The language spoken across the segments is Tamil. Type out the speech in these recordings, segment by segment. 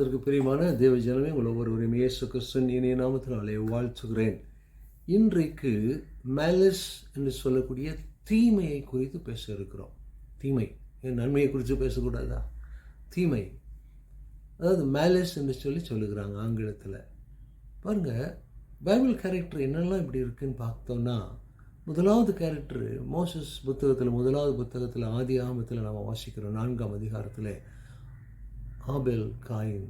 கர்த்தருக்கு பிரியமான தேவ ஜனமே உங்கள் ஒவ்வொருவரையும் இயேசு கிறிஸ்தன் இனிய நாமத்தினாலே வாழ்த்துகிறேன். இன்றைக்கு மேலஸ் என்று சொல்லக்கூடிய தீமையை குறித்து பேச இருக்கிறோம். தீமை. ஏன் நன்மையை குறித்து பேசக்கூடாதா? தீமை. அதாவது மேலஸ் என்று சொல்லி சொல்லுகிறாங்க ஆங்கிலத்தில். பாருங்கள் பைபிள் கேரக்டர் என்னெல்லாம் இப்படி இருக்குன்னு பார்த்தோம்னா முதலாவது கேரக்டர் மோசஸ் புத்தகத்தில் முதலாவது புத்தகத்தில் ஆதி ஆமத்தில் நாம் வாசிக்கிறோம் நான்காம் அதிகாரத்தில். ஆபேல் காயின்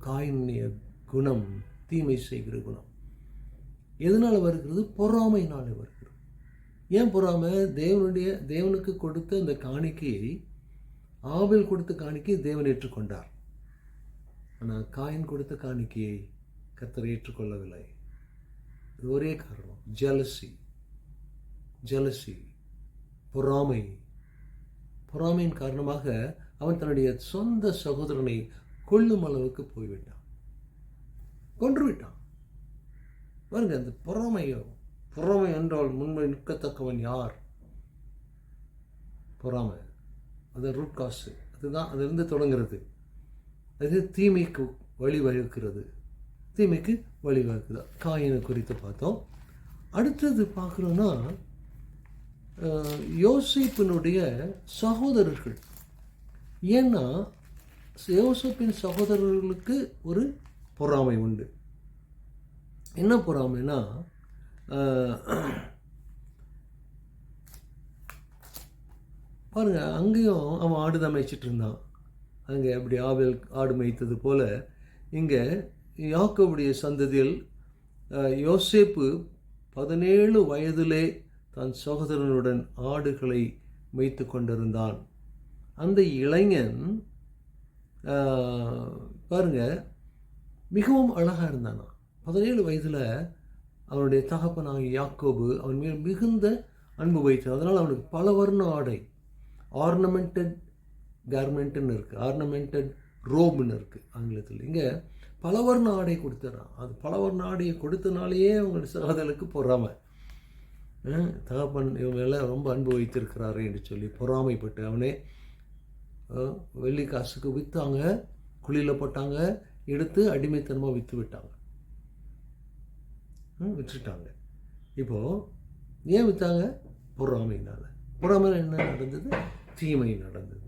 காயினுடைய குணம் தீமை செய்கிற குணம். எதனால் வருகிறது? பொறாமைனால் வருகிறது. ஏன் பொறாமை? தேவனுடைய தேவனுக்கு கொடுத்த அந்த காணிக்கையை ஆபேல் கொடுத்த காணிக்கையை தேவன் ஏற்றுக்கொண்டார். ஆனால் காயின் கொடுத்த காணிக்கையை கத்தர் ஏற்றுக்கொள்ளவில்லை. இது ஒரே காரணம். ஜலசி. ஜலசி. பொறாமை. பொறாமையின் காரணமாக அவன் தன்னுடைய சொந்த சகோதரனை கொல்லும் அளவுக்கு போய்விட்டான். கொன்று விட்டான் பாருங்க அந்த பொறாமையோ பொறாமை என்றால் முன்மை நிற்கத்தக்கவன் யார்? பொறாமை. அது ரூட் காசு அதுதான் அதிலிருந்து தொடங்குறது. அது தீமைக்கு வழிவகுக்கிறது தீமைக்கு வழிவகுக்குது காயினை குறித்து பார்த்தோம். அடுத்தது பார்க்குறோன்னா யோசிப்பினுடைய சகோதரர்கள். ஏன்னா யோசப்பின் சகோதரர்களுக்கு ஒரு பொறாமை உண்டு. என்ன பொறாமைனா பாருங்கள் அங்கேயும் அவன் ஆடு தான் மேய்ச்சிட்டு இருந்தான். அங்கே அப்படி ஆவல் ஆடு மேய்த்தது போல் இங்கே யாக்கோவுடைய சந்ததியில் யோசேப்பு பதினேழு வயதிலே தன் சகோதரனுடன் ஆடுகளை மேய்த்து கொண்டிருந்தான். அந்த இளைஞன் பாருங்க மிகவும் அழகாக இருந்தானா? பதினேழு வயதில் அவனுடைய தகப்பனாக யாக்கோபு அவன் மேல் மிகுந்த அன்பு வைத்தான் அதனால் அவனுக்கு பல வர்ண ஆடை ஆர்னமெண்டட் கார்மெண்ட்டுன்னு இருக்குது ஆர்னமெண்டட் ரோப்னு இருக்குது ஆங்கிலத்தில். இங்கே பலவர்ண ஆடை கொடுத்துட்றான் அது பலவர்ண ஆடையை கொடுத்தனாலேயே அவங்க சகோதரனுக்கு பொறாமை. தகப்பன் இவங்க எல்லாம் ரொம்ப அன்பு வைத்திருக்கிறாரு என்று சொல்லி பொறாமைப்பட்டு அவனே வெள்ளி காசுக்கு விற்றாங்க குழியில் போட்டாங்க எடுத்து அடிமைத்தனமாக விற்று விட்டாங்க. விற்றுட்டாங்க இப்போது ஏன் விற்றாங்க பொறாமையினால். பொறாமையில் என்ன நடந்தது? தீமை நடந்தது.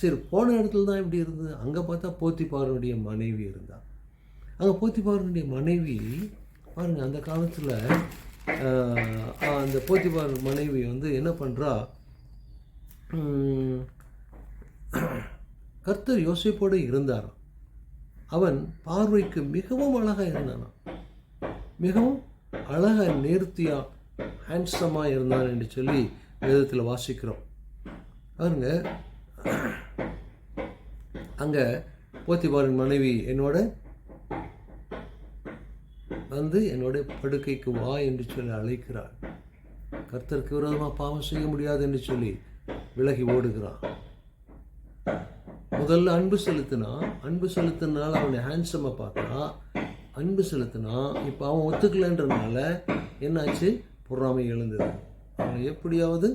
சரி போன இடத்துல தான் இப்படி இருந்தது. அங்கே பார்த்தா போத்திப்பாருடைய மனைவி இருந்தாள் அங்கே போத்திப்பாருடைய மனைவி பாருங்கள் அந்த காலத்தில் அந்த போத்திபார் மனைவி வந்து என்ன பண்ணுறா கர்த்தர் யோசிப்போடு இருந்தாராம். அவன் பார்வைக்கு மிகவும் அழகாக இருந்தானான் மிகவும் அழகாக நேர்த்தியாக ஹேண்ட்ஸமாக இருந்தான் என்று சொல்லி வேதத்தில் வாசிக்கிறோம். பாருங்க. அங்கே போத்திபாரின் மனைவி என்னோட வந்து என்னோட படுக்கைக்கு வா என்று சொல்லி அழைக்கிறாள். கர்த்தருக்கு விரோதமாக பாவம் செய்ய முடியாது என்று சொல்லி விலகி ஓடுகிறான். முதல்ல அன்பு செலுத்தினான் அன்பு செலுத்தினால அவனை ஹேண்ட்ஸமாக பார்த்தா அன்பு செலுத்தினான் இப்போ அவன் ஒத்துக்கலைன்றதுனால என்னாச்சு? பொறாமை எழுந்தது. அவனை எப்படியாவது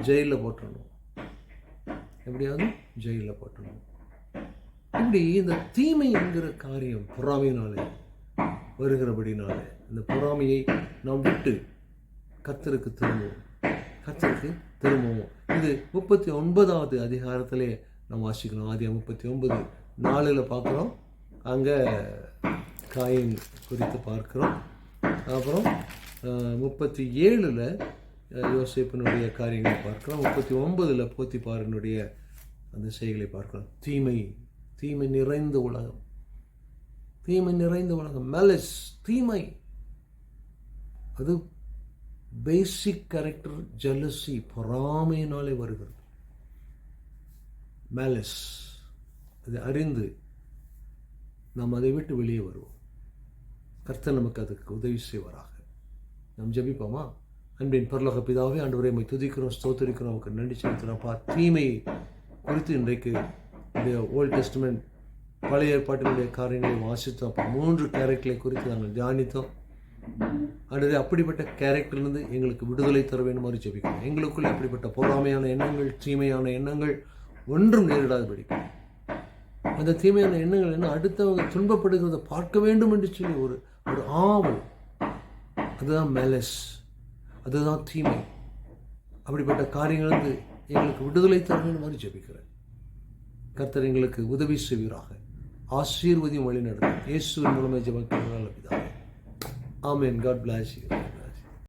ஜெயிலில் போட்டணும் எப்படியாவது ஜெயிலில் போட்டணும் இப்படி இந்த தீமை என்கிற காரியம் பொறாமையினாலே வருகிறபடினால இந்த பொறாமையை நாம் விட்டு கத்தருக்கு திரும்புவோம். கத்தருக்கு திரும்புவோம். இது முப்பத்தி ஒன்பதாவது அதிகாரத்திலே நம்ம வாசிக்கணும் ஆதியம் முப்பத்தி ஒன்பது நாளில் பார்க்குறோம் அங்கே காயின் குறித்து பார்க்குறோம். அப்புறம் முப்பத்தி ஏழில் யோசிப்பினுடைய காரியங்களை பார்க்குறோம் முப்பத்தி ஒன்பதில் போத்திப்பாரனுடைய அந்த செய்களை பார்க்கலாம். தீமை தீமை நிறைந்த உலகம். தீமை நிறைந்த உலகம். மெலஸ் தீமை. அது பேசிக் கேரக்டர் ஜலசி பொறாமையினாலே வருகிறது. மேலஸ் அதை அறிந்து நாம் அதை விட்டு வெளியே வருவோம். கர்த்தர் நமக்கு அதுக்கு உதவி செய்வாராக. நாம் ஜபிப்போமா? அன்பின் பரலோக பிதாவே ஆண்டு மை துதிக்கிறோம் ஸ்தோத்தரிக்கிறோம் அவருக்கு நன்றி செலுத்துகிறோம்ப்பா தீமை குறித்து இன்றைக்கு இந்த ஓல்ட் டெஸ்ட்மெண்ட் பழைய ஏற்பாட்டினுடைய காரியங்களை வாசித்தோம். அப்போ மூன்று கேரக்டரை குறித்து நாங்கள் தியானித்தோம். அடுத்து அப்படிப்பட்ட கேரக்டர்லேருந்து எங்களுக்கு விடுதலை தர வேண்டுமாறு ஜெபிக்கிறோம். எங்களுக்குள்ளே அப்படிப்பட்ட பொறாமையான எண்ணங்கள் தீமையான எண்ணங்கள் ஒன்றும் நேரிடாது படிக்கும் அந்த தீமையான எண்ணங்கள் என்ன? அடுத்தவங்க துன்பப்படுகிறத பார்க்க வேண்டும் என்று சொல்லி ஒரு ஒரு ஆவல். அதுதான் மெலஸ் அதுதான் தீமை. அப்படிப்பட்ட காரியங்களுக்கு எங்களுக்கு விடுதலை தருங்கள் மாதிரி ஜெபிக்கிறேன். கர்த்தர் எங்களுக்கு உதவி செய்வீராக. ஆசீர்வதியும் வழி நடத்தும் இயேசுவின் மூலமே ஜெபக்கிறனால அப்படிதான் ஆமேன். God plus you